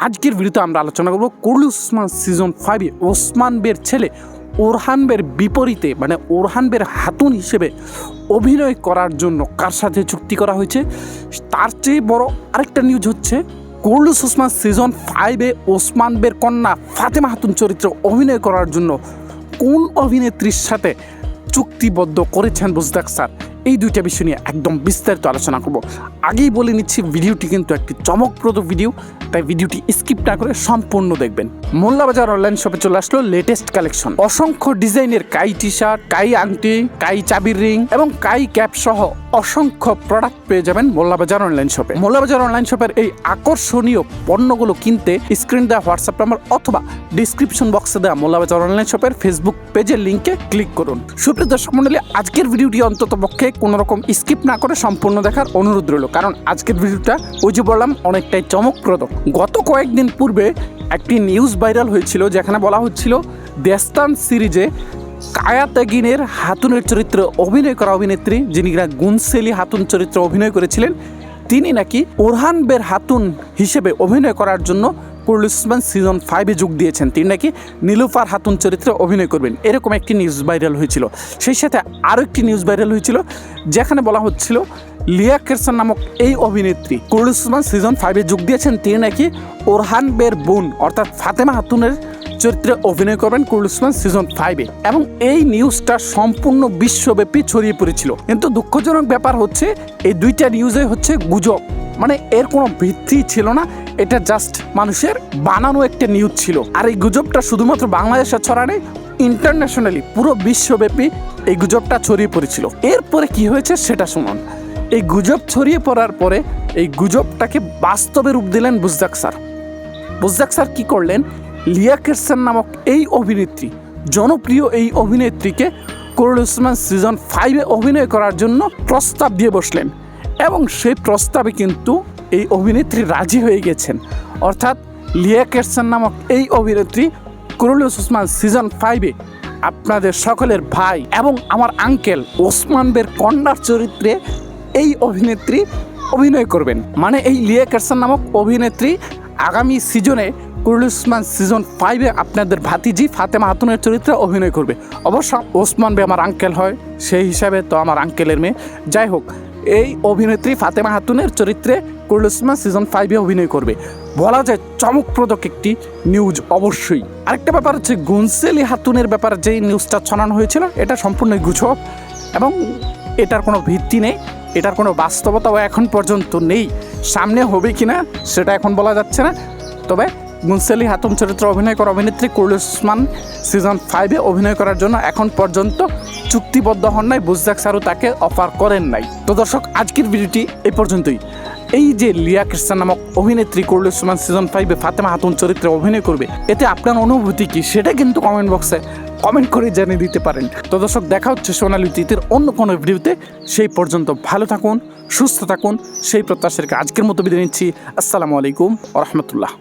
আজকের ভিডিওতে আমরা আলোচনা করব কুরুল ওসমান সিজন ফাইভে ওসমান বের ছেলে ওরহান বের বিপরীতে মানে ওরহান বের হাতুন হিসেবে অভিনয় করার জন্য কার সাথে চুক্তি করা হয়েছে? তার চেয়ে বড় আরেকটা নিউজ হচ্ছে কুরুলুস ওসমান সিজন ফাইভে ওসমান বের কন্যা ফাতেমা হাতুন চরিত্রে অভিনয় করার জন্য কোন অভিনেত্রীর সাথে চুক্তিবদ্ধ করেছেন বুজদাক স্যার? এই দুইটা বিষয় নিয়ে একদম বিস্তারিত আলোচনা করব। আগেই বলে নিচ্ছি, ভিডিওটি কিন্তু একটি চমকপ্রদ ভিডিও, তাই ভিডিওটি স্কিপ না করে সম্পূর্ণ দেখবেন। মোল্লাবাজার অনলাইন শপে চলে আসলো লেটেস্ট কালেকশন। অসংখ্য ডিজাইনের কাই টি শার্ট কাই আংটি, কাই চাবির রিং এবং কাই ক্যাপ সহ অসংখ্য প্রোডাক্ট পেয়ে যাবেন মোল্লাবাজার অনলাইন শপে মোল্লাবাজার অনলাইন শপের এই আকর্ষণীয় পণ্যগুলো কিনতে স্ক্রিন দেওয়া হোয়াটসঅ্যাপ নাম্বার অথবা ডিসক্রিপশন বক্সে দেওয়া মোল্লাবাজার অনলাইন শপের ফেসবুক পেজের লিঙ্কে ক্লিক করুন। সুপ্রিয় দর্শক মন্ডলী, আজকের ভিডিওটি অন্তত পক্ষে কোনো রকম স্কিপ না করে সম্পূর্ণ দেখার অনুরোধ রইল, কারণ আজকের ভিডিওটা ওই যে বললাম, অনেকটাই চমকপ্রদ। গত কয়েকদিন পূর্বে একটি নিউজ ভাইরাল হয়েছিল, যেখানে বলা হচ্ছিল দেস্তান সিরিজে কায়া তাগিনের হাতুনের চরিত্রে অভিনয় করা অভিনেত্রী, যিনি কিনা গুনসেলি হাতুন চরিত্রে অভিনয় করেছিলেন, তিনি নাকি ওরহান বের হাতুন হিসেবে অভিনয় করার জন্য কুরুল উসমান সিজন ফাইভে যোগ দিয়েছেন। তিনি নাকি নীলুফার হাতুন চরিত্রে অভিনয় করবেন, এরকম একটি নিউজ ভাইরাল হয়েছিল। সেই সাথে আরও একটি নিউজ ভাইরাল হয়েছিল, যেখানে বলা হচ্ছিল, লিয়া কেরসন নামক এই অভিনেত্রী কুরুল উসমান সিজন ফাইভে যোগ দিয়েছেন, তিনি নাকি ওরহান বের বোন, অর্থাৎ ফাতেমা হাতুনের চরিত্রে অভিনয় করবেন কুরুল উসমান সিজন ফাইভে এবং এই নিউজটা সম্পূর্ণ বিশ্বব্যাপী ছড়িয়ে পড়েছিল। কিন্তু দুঃখজনক ব্যাপার হচ্ছে, এই দুইটা নিউজে হচ্ছে গুজব। মানে এর কোনো ভিত্তি ছিল না, এটা জাস্ট মানুষের বানানো একটা নিউজ ছিল। আর এই গুজবটা শুধুমাত্র বাংলাদেশে ছড়ানে ইন্টারন্যাশনালি পুরো বিশ্বব্যাপী এই গুজবটা ছড়িয়ে পড়েছিল। এরপরে কি হয়েছে সেটা শুনুন। এই গুজব ছড়িয়ে পড়ার পরে, এই গুজবটাকে বাস্তবে রূপ দিলেন বুজদাক স্যার। বুজদাক স্যার কী করলেন? লিয়া কেরসন নামক এই অভিনেত্রী, জনপ্রিয় এই অভিনেত্রীকে করুল উসমান সিজন ফাইভে অভিনয় করার জন্য প্রস্তাব দিয়ে বসলেন এবং সেই প্রস্তাবে কিন্তু এই অভিনেত্রী রাজি হয়ে গেছেন। অর্থাৎ লিয়া কেরসন নামক এই অভিনেত্রী করুল উসমান সিজন ফাইভে আপনাদের সকলের ভাই এবং আমার আঙ্কেল ওসমান বের কন্যার চরিত্রে এই অভিনেত্রী অভিনয় করবেন। মানে এই লিয়া কেরসন নামক অভিনেত্রী আগামী সিজনে কুরুল উসমান সিজন ফাইভে আপনাদের ভাতিজি ফাতেমা হাতুনের চরিত্রে অভিনয় করবে। অবশ্য ওসমান বে আমার আঙ্কেল হয়, সেই হিসাবে তো আমার আঙ্কেলের মেয়ে। যাই হোক, এই অভিনেত্রী ফাতেমা হাতুনের চরিত্রে কুরুল উসমান সিজন ফাইভে অভিনয় করবে। বলা যায় চমকপ্রদক একটি নিউজ অবশ্যই। আরেকটা ব্যাপার হচ্ছে, গুনসেলি হাতুনের ব্যাপারে যেই নিউজটা ছড়ানো হয়েছিল, এটা সম্পূর্ণ গুছব এবং এটার কোনো ভিত্তি নেই, এটার কোনো বাস্তবতাও এখন পর্যন্ত নেই। সামনে হবে কি না সেটা এখন বলা যাচ্ছে না। তবে মুনসেলি হাতম চরিত্রে অভিনয় করা অভিনেত্রী কুরুল উসমান সিজন ফাইভে অভিনয় করার জন্য এখন পর্যন্ত চুক্তিবদ্ধ হন নাই বুজদাক সারু তাকে অফার করেন নাই। তো দর্শক, আজকের ভিডিওটি এই পর্যন্তই। এই যে লিয়া কৃষ্ণ নামক অভিনেত্রী কুরুল উসমান সিজন ফাইভে ফাতেমা হাতুন চরিত্রে অভিনয় করবে, এতে আপনার অনুভূতি কি সেটা কিন্তু কমেন্ট বক্সে কমেন্ট করে জানিয়ে দিতে পারেন। তো দর্শক, দেখা হচ্ছে সোনালী অতীতের অন্য কোনো ভিডিওতে। সেই পর্যন্ত ভালো থাকুন, সুস্থ থাকুন, সেই প্রত্যাশাকে আজকের মতো বিদায় নিচ্ছি। আসসালামু আলাইকুম রহমতুল্লাহ।